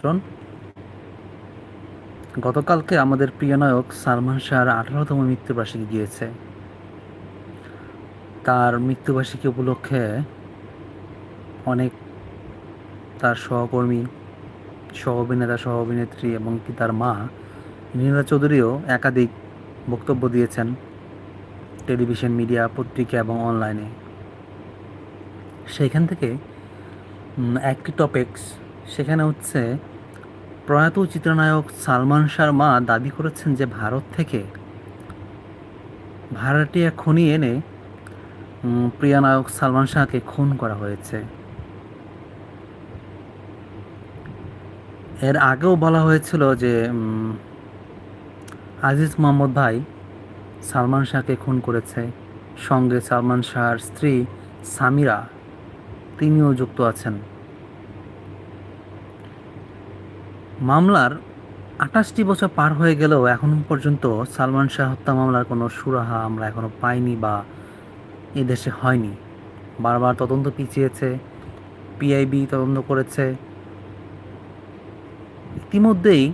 আমন্ত্রণ গতকালকে আমাদের প্রিয় নায়ক সালমান শাহর আঠারোতম মৃত্যুবার্ষিকী গিয়েছে। তার মৃত্যুবার্ষিকী উপলক্ষে অনেক তার সহকর্মী সহ অভিনেতা সহ অভিনেত্রী এবং কি তার মা নীলা চৌধুরীও একাধিক বক্তব্য দিয়েছেন টেলিভিশন, মিডিয়া, পত্রিকা এবং অনলাইনে। সেইখান থেকে একটি টপিকস সেখানে হচ্ছে প্রয়াত চিত্রনায়ক সালমান শাহর মা দাবি করেছেন যে ভারত থেকে ভাড়াটিয়া খনি এনে উম, প্রিয় নায়ক সালমান শাহকে খুন করা হয়েছে। এর আগেও বলা হয়েছিল যে আজিজ মোহাম্মদ ভাই সালমান শাহকে খুন করেছে। সঙ্গে সালমান শাহর স্ত্রী সামিরা তিনিও যুক্ত আছেন। মামলার আঠাশটি বছর পার হয়ে গেলেও এখন পর্যন্ত সালমান শাহ হত্যা মামলার কোনো সুরাহা আমরা এখনও পাইনি বা এদেশে হয়নি। বারবার তদন্ত পিছিয়েছে, পিআইবি তদন্ত করেছে। ইতিমধ্যেই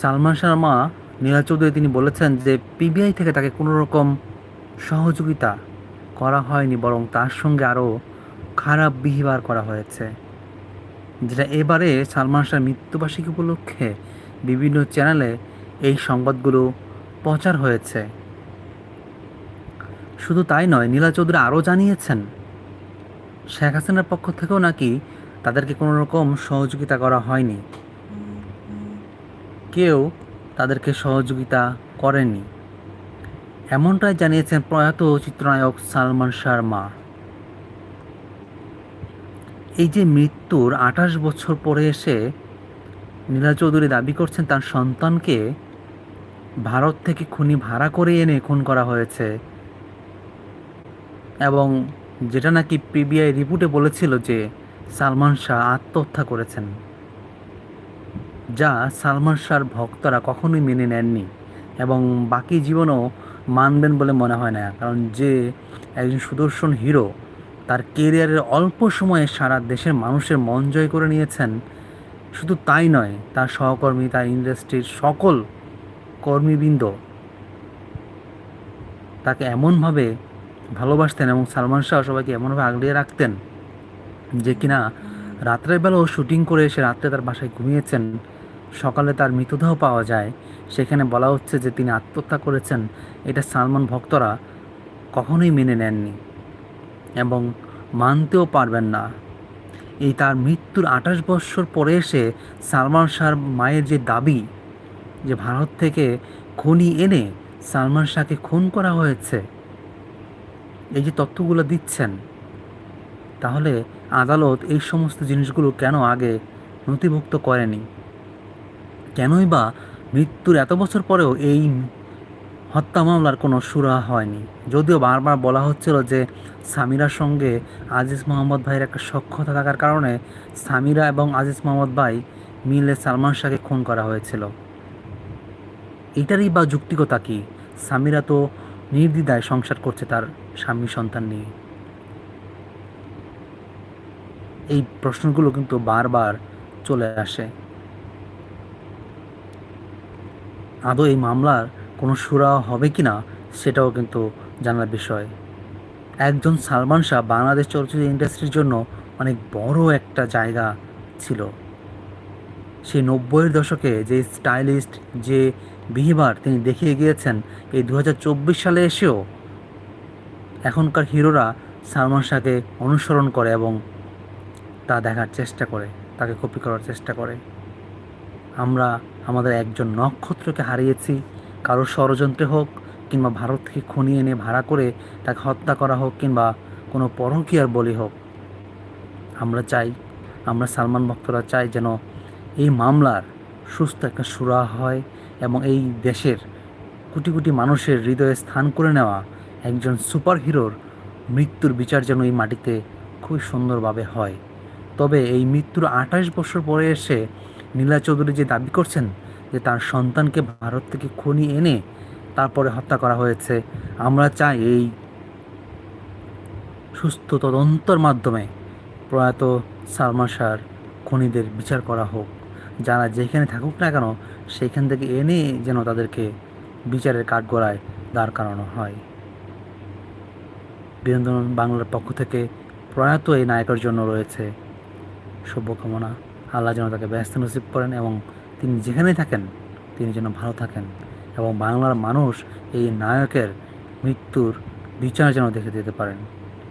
সালমান শাহর মা নীলা চৌধুরী তিনি বলেছেন যে পিবিআই থেকে তাকে কোনো রকম সহযোগিতা করা হয়নি, বরং তার সঙ্গে আরও খারাপ বিহেভিয়ার করা হয়েছে। যেটা এবারে সালমান শাহর মৃত্যুবার্ষিকী উপলক্ষে বিভিন্ন চ্যানেলে এই সংবাদগুলো প্রচার হয়েছে। শুধু তাই নয়, নীলা চৌধুরী আরও জানিয়েছেন, শেখ হাসিনার পক্ষ থেকেও নাকি তাদেরকে কোনো রকম সহযোগিতা করা হয়নি। কেউ তাদেরকে সহযোগিতা করেনি। এমনটাই জানিয়েছেন প্রয়াত চিত্রনায়ক সালমান শাহর মা। এই যে মৃত্যুর আঠাশ বছর পরে এসে নীলা চৌধুরী দাবি করছেন তার সন্তানকে ভারত থেকে খুনি ভাড়া করে এনে খুন করা হয়েছে। এবং যেটা নাকি পিবিআই রিপোর্টে বলেছিল যে সালমান শাহ আত্মহত্যা করেছেন। যা সালমান শাহর ভক্তরা কখনোই মেনে নেননি এবং বাকি জীবনও মানবেন বলে মনে হয় না। কারণ যে একজন সুদর্শন হিরো তার কেরিয়ারের অল্প সময়ে সারা দেশের মানুষের মন জয় করে নিয়েছেন। শুধু তাই নয়, তার সহকর্মী, তার ইন্ডাস্ট্রির সকল কর্মীবৃন্দ তাকে এমনভাবে ভালোবাসতেন এবং সালমান শাহ সবাইকে এমনভাবে আগলিয়ে রাখতেন যে কিনা রাত্রের বেলাও শুটিং করে এসে রাত্রে তার বাসায় ঘুমিয়েছেন। সকালে তার মৃতদেহ পাওয়া যায়। সেখানে বলা হচ্ছে যে তিনি আত্মহত্যা করেছেন। এটা সালমান ভক্তরা কখনোই মেনে নেননি। এবং মানতেও পারবেন না। এই তার মৃত্যুর আঠাশ বৎসর পরে এসে সালমান শাহর মায়ের যে দাবি, যে ভারত থেকে খনি এনে সালমান শাহকে খুন করা হয়েছে, এই যে তথ্যগুলো দিচ্ছেন, তাহলে আদালত এই সমস্ত জিনিসগুলো কেন আগে নথিভুক্ত করেনি? কেনই বা মৃত্যুর এত বছর পরেও এই হত্যা মামলার কোনো সুরাহা হয়নি। যদিও বারবার বলা হচ্ছিল যে সামিরার সঙ্গে আজিজ মোহাম্মদ ভাইয়ের একটা সক্ষতা থাকার কারণে সামিরা এবং আজিজ মোহাম্মদ ভাই মিলে সালমান শাহকে খুন করা হয়েছিল। এটারই বা যুক্তিকতা কি? সামিরা তো নির্দ্বিধায় সংসার করছে তার স্বামী সন্তান নিয়ে। এই প্রশ্নগুলো কিন্তু বারবার চলে আসে। আদৌ এই মামলার কোনো সুরাহা হবে কি না, সেটাও কিন্তু জানার বিষয়। একজন সালমান শাহ বাংলাদেশ চলচ্চিত্র ইন্ডাস্ট্রির জন্য অনেক বড় একটা জায়গা ছিল। সেই নব্বইয়ের দশকে যে স্টাইলিস্ট যে বিহেভার তিনি দেখিয়ে গিয়েছেন, এই দু হাজার চব্বিশ সালে এসেও এখনকার হিরোরা সালমান শাহকে অনুসরণ করে এবং তা দেখার চেষ্টা করে, তাকে কপি করার চেষ্টা করে। আমরা আমাদের একজন নক্ষত্রকে হারিয়েছি কারও ষড়যন্ত্রে হোক কিংবা ভারত থেকে খনি এনে ভাড়া করে তাকে হত্যা করা হোক কিংবা কোনো পরকীয়ার বলি হোক, আমরা চাই, আমরা সালমান ভক্তরা চাই যেন এই মামলার সুস্থ একটা সুরাহা হয় এবং এই দেশের কোটি কোটি মানুষের হৃদয়ে স্থান করে নেওয়া একজন সুপার হিরোর মৃত্যুর বিচার যেন এই মাটিতে খুব সুন্দরভাবে হয়। তবে এই মৃত্যুর আঠাশ বছর পরে এসে নীলা চৌধুরী যে দাবি করছেন যে তার সন্তানকে ভারত থেকে খনি এনে তারপরে হত্যা করা হয়েছে। আমরা চাই এই সুস্থ তদন্তর মাধ্যমে প্রয়াত সালমান শাহর খনিদের বিচার করা হোক। যারা যেখানে থাকুক না কেন সেইখান থেকে এনে যেন তাদেরকে বিচারের কাঠগড়ায় দাঁড় করানো হয়। বিনোদন বাংলার পক্ষ থেকে প্রয়াত এই নায়কের জন্য রয়েছে শুভকামনা। আল্লাহ যেন তাকে ব্যস্ত নসিব করেন এবং তিনি যেখানে থাকেন, তিনি যেন ভালো থাকেন এবং বাংলার মানুষ এই নায়কের মৃত্যুর বিচার যেন দেখে দিতে পারেন।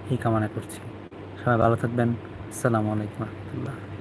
এই কামনা করছি। সবাই ভালো থাকবেন। আসসালামু আলাইকুম রহমতুল্লাহ।